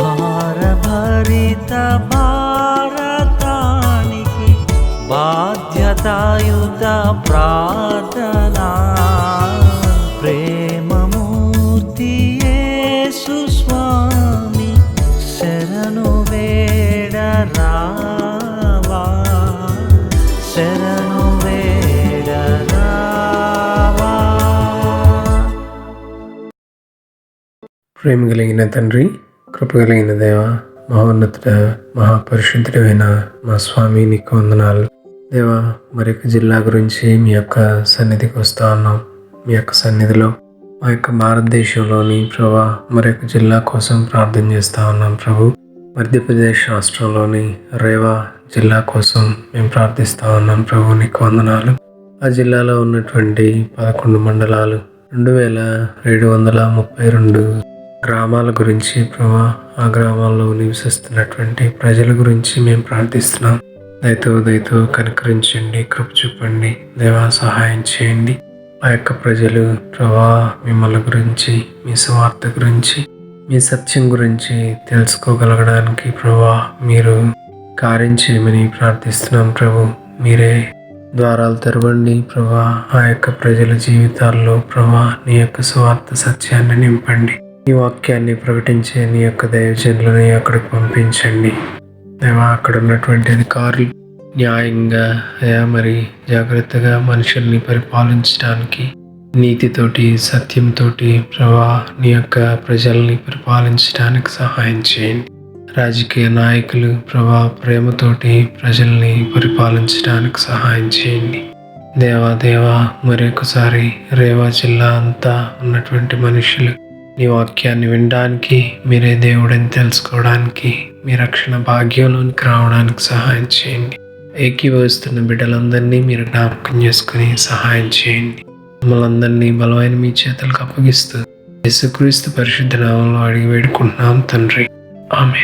భారభరిత భారతానికి బాధ్యతాయుత ప్రార్థనా. ప్రేమమూర్తి స్వామి శరణు వేడరా ప్రేమ కలిగిన తండ్రి కృప కలిగిన దేవ మహోన్నతుడ మహాపరిశుద్ధుడైన మా స్వామి నీకు వందనాలు. దేవ మరి జిల్లా గురించి మీ యొక్క సన్నిధికి వస్తూ ఉన్నాం. మీ యొక్క సన్నిధిలో మా యొక్క భారతదేశంలోని ప్రభా మరొక జిల్లా కోసం ప్రార్థన చేస్తూ ఉన్నాం ప్రభు. మధ్యప్రదేశ్ రాష్ట్రంలోని రేవా జిల్లా కోసం మేము ప్రార్థిస్తూ ఉన్నాం ప్రభు నీకు వందనాలు. ఆ జిల్లాలో ఉన్నటువంటి పదకొండు మండలాలు రెండు వేల ఏడు వందల ముప్పై రెండు గ్రామాల గురించి ప్రభా ఆ గ్రామాల్లో నివసిస్తున్నటువంటి ప్రజల గురించి మేము ప్రార్థిస్తున్నాం. దయతో దయతో కనుకరించండి కృప చూపండి దేవా సహాయం చేయండి. ఆ యొక్క ప్రజలు ప్రభా మిమ్మల్ని గురించి మీ స్వార్థ గురించి మీ సత్యం గురించి తెలుసుకోగలగడానికి ప్రభా మీరు కార్యం చేయమని ప్రార్థిస్తున్నాం ప్రభు. మీరే ద్వారాలు తెరవండి ప్రభా. ఆ యొక్క ప్రజల జీవితాల్లో ప్రభా నీ యొక్క స్వార్థ సత్యాన్ని నింపండి. నీ వాక్యాన్ని ప్రకటించే నీ యొక్క దైవజనులని అక్కడికి పంపించండి. దేవా అక్కడ ఉన్నటువంటి అధికారులు న్యాయంగా అయా మరి జాగ్రత్తగా మనుషుల్ని పరిపాలించడానికి నీతితోటి సత్యంతోటి ప్రభా నీ యొక్క ప్రజల్ని పరిపాలించడానికి సహాయం చేయండి. రాజకీయ నాయకులు ప్రభా ప్రేమతోటి ప్రజల్ని పరిపాలించడానికి సహాయం చేయండి. దేవా దేవా మరొకసారి రేవా జిల్లా అంతా ఉన్నటువంటి మనుషులు నీ వాక్యాన్ని వినడానికి మీరే దేవుడని తెలుసుకోవడానికి మీ రక్షణ భాగ్యంలోనికి రావడానికి సహాయం చేయండి. ఏకీభవిస్తున్న బిడ్డలందరినీ మీరు జ్ఞాపకం చేసుకుని సహాయం చేయండి. మమ్మల్ని అందరినీ బలమైన మీ చేతులకు అప్పగిస్తూ యేసుక్రీస్తు పరిశుద్ధ నామంలో అడిగి వేడుకుంటున్నాం తండ్రి. ఆమె